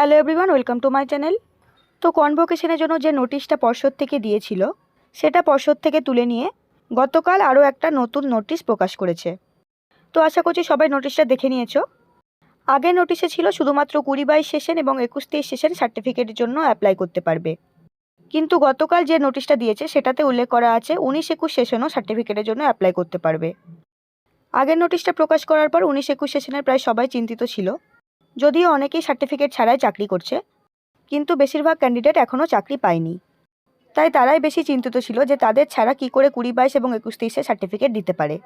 Hello everyone welcome to my channel তো কনভোকেশনের জন্য যে নোটিশটা পর্ষদ থেকে দিয়েছিল, সেটা পর্ষদ থেকে তুলে নিয়ে গতকাল আরও একটা নতুন নোটিশ প্রকাশ করেছে। তো আশা করছি সবাই নোটিশটা দেখে নিয়েছো। আগের নোটিশে ছিল শুধুমাত্র কুড়ি বাইশ সেশন এবং একুশ তেইশ সেশন সার্টিফিকেটের জন্য অ্যাপ্লাই করতে পারবে। কিন্তু গতকাল যে নোটিশটা দিয়েছে, সেটাতে উল্লেখ করা আছে উনিশ একুশ সেশনও সার্টিফিকেটের জন্য অ্যাপ্লাই করতে পারবে। আগের নোটিশটা প্রকাশ করার পর উনিশ একুশ সেশনের প্রায় সবাই চিন্তিত ছিল। যদিও অনেকেই সার্টিফিকেট ছাড়াই চাকরি করছে, কিন্তু বেশিরভাগ ক্যান্ডিডেট এখনও চাকরি পায়নি। তাই তারাই বেশি চিন্তিত ছিল যে তাদের ছাড়া কি করে কুড়ি, বাইশ এবং একুশ তেইশে সার্টিফিকেট দিতে পারে।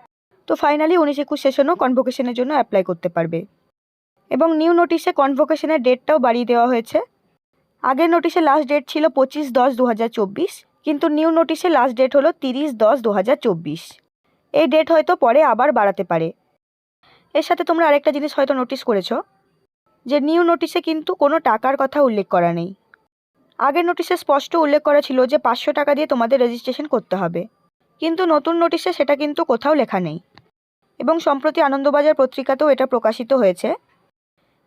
তো ফাইনালি উনিশ, একুশ সেশনও কনভোকেশনের জন্য অ্যাপ্লাই করতে পারবে। এবং নিউ নোটিশে কনভোকেশনের ডেটটাও বাড়িয়ে দেওয়া হয়েছে। আগের নোটিশে লাস্ট ডেট ছিল পঁচিশ, দশ দু কিন্তু নিউ নোটিশে লাস্ট ডেট হলো তিরিশ, দশ দু এই ডেট হয়তো পরে আবার বাড়াতে পারে। এর সাথে তোমরা আরেকটা জিনিস হয়তো নোটিশ করেছ। যে নিউ নোটিশে কিন্তু কোনো টাকার কথা উল্লেখ করা নেই। আগের নোটিশে স্পষ্ট উল্লেখ করা ছিল যে পাঁচশো টাকা দিয়ে তোমাদের রেজিস্ট্রেশন করতে হবে। কিন্তু নতুন নোটিশে সেটা কিন্তু কোথাও লেখা নেই। এবং সম্প্রতি আনন্দবাজার পত্রিকাতেও এটা প্রকাশিত হয়েছে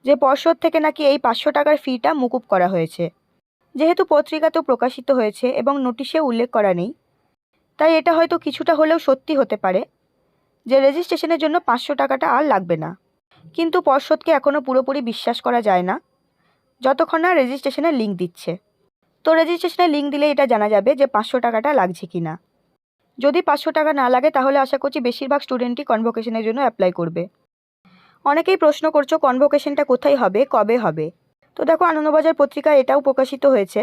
যে পর্ষদ থেকে নাকি এই পাঁচশো টাকার ফিটা মুকুব করা হয়েছে। যেহেতু পত্রিকাতেও প্রকাশিত হয়েছে এবং নোটিশে উল্লেখ করা নেই, তাই এটা হয়তো কিছুটা হলেও সত্যি হতে পারে যে রেজিস্ট্রেশনের জন্য পাঁচশো টাকাটা আর লাগবে না। কিন্তু পর্ষদকে এখনও পুরোপুরি বিশ্বাস করা যায় না। যতক্ষণ না রেজিস্ট্রেশনের লিঙ্ক দিচ্ছে। তো রেজিস্ট্রেশনের লিঙ্ক দিলে এটা জানা যাবে যে পাঁচশো টাকাটা লাগছে কি না যদি পাঁচশো টাকা না লাগে তাহলে আশা করছি বেশিরভাগ স্টুডেন্টই কনভোকেশনের জন্য অ্যাপ্লাই করবে। অনেকেই প্রশ্ন করছ কনভোকেশনটা কোথায় হবে, কবে হবে? তো দেখো আনন্দবাজার পত্রিকায় এটাও প্রকাশিত হয়েছে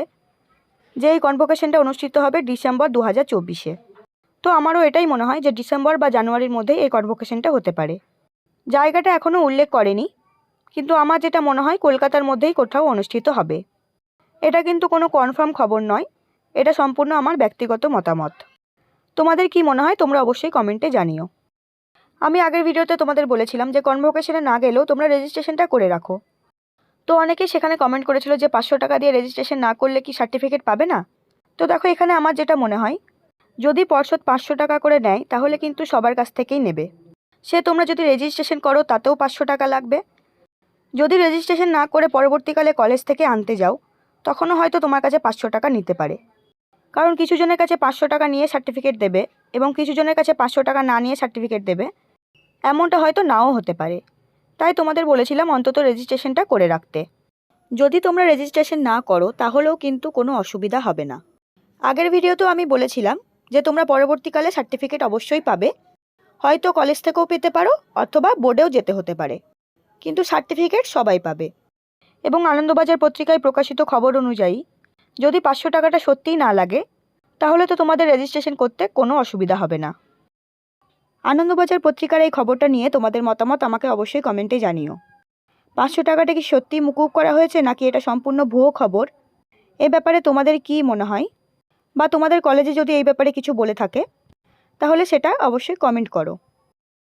যে এই কনভোকেশনটা অনুষ্ঠিত হবে ডিসেম্বর দু হাজার চব্বিশে। তো আমারও এটাই মনে হয় যে ডিসেম্বর বা জানুয়ারির মধ্যেই এই কনভোকেশনটা হতে পারে। জায়গাটা এখনও উল্লেখ করেনি, কিন্তু আমার যেটা মনে হয় কলকাতার মধ্যেই কোথাও অনুষ্ঠিত হবে। এটা কিন্তু কোনো কনফার্ম খবর নয়, এটা সম্পূর্ণ আমার ব্যক্তিগত মতামত। তোমাদের কি মনে হয় তোমরা অবশ্যই কমেন্টে জানিও। আমি আগের ভিডিওতে তোমাদের বলেছিলাম যে কনভোকেশনে না গেলেও তোমরা রেজিস্ট্রেশনটা করে রাখো। তো অনেকেই সেখানে কমেন্ট করেছিল যে পাঁচশো টাকা দিয়ে রেজিস্ট্রেশন না করলে কি সার্টিফিকেট পাবে না? তো দেখো এখানে আমার যেটা মনে হয়, যদি পর্ষদ পাঁচশো টাকা করে নেয়, তাহলে কিন্তু সবার কাছ থেকেই নেবে। সে তোমরা যদি রেজিস্ট্রেশন করো, তাতেও পাঁচশো টাকা লাগবে। যদি রেজিস্ট্রেশন না করে পরবর্তীকালে কলেজ থেকে আনতে যাও, তখনও হয়তো তোমার কাছে পাঁচশো টাকা নিতে পারে। কারণ কিছু জনের কাছে পাঁচশো টাকা নিয়ে সার্টিফিকেট দেবে এবং কিছু জনের কাছে পাঁচশো টাকা না নিয়ে সার্টিফিকেট দেবে, এমনটা হয়তো নাও হতে পারে। তাই তোমাদের বলেছিলাম অন্তত রেজিস্ট্রেশনটা করে রাখতে। যদি তোমরা রেজিস্ট্রেশন না করো, তাহলেও কিন্তু কোনো অসুবিধা হবে না। আগের ভিডিওতেও আমি বলেছিলাম যে তোমরা পরবর্তীকালে সার্টিফিকেট অবশ্যই পাবে। হয়তো কলেজ থেকেও পেতে পারো অথবা বোর্ডেও যেতে হতে পারে। কিন্তু সার্টিফিকেট সবাই পাবে। এবং আনন্দবাজার পত্রিকায় প্রকাশিত খবর অনুযায়ী, যদি পাঁচশো টাকাটা সত্যিই না লাগে, তাহলে তো তোমাদের রেজিস্ট্রেশন করতে কোনো অসুবিধা হবে না। আনন্দবাজার পত্রিকার এই খবরটা নিয়ে তোমাদের মতামত আমাকে অবশ্যই কমেন্টে জানিও। পাঁচশো টাকাটা কি সত্যি মুকুব করা হয়েছে নাকি এটা সম্পূর্ণ ভুয়ো খবর? এ ব্যাপারে তোমাদের কি মনে হয়? বা তোমাদের কলেজে যদি এই ব্যাপারে কিছু বলে থাকে তাহলে সেটা অবশ্যই কমেন্ট করো।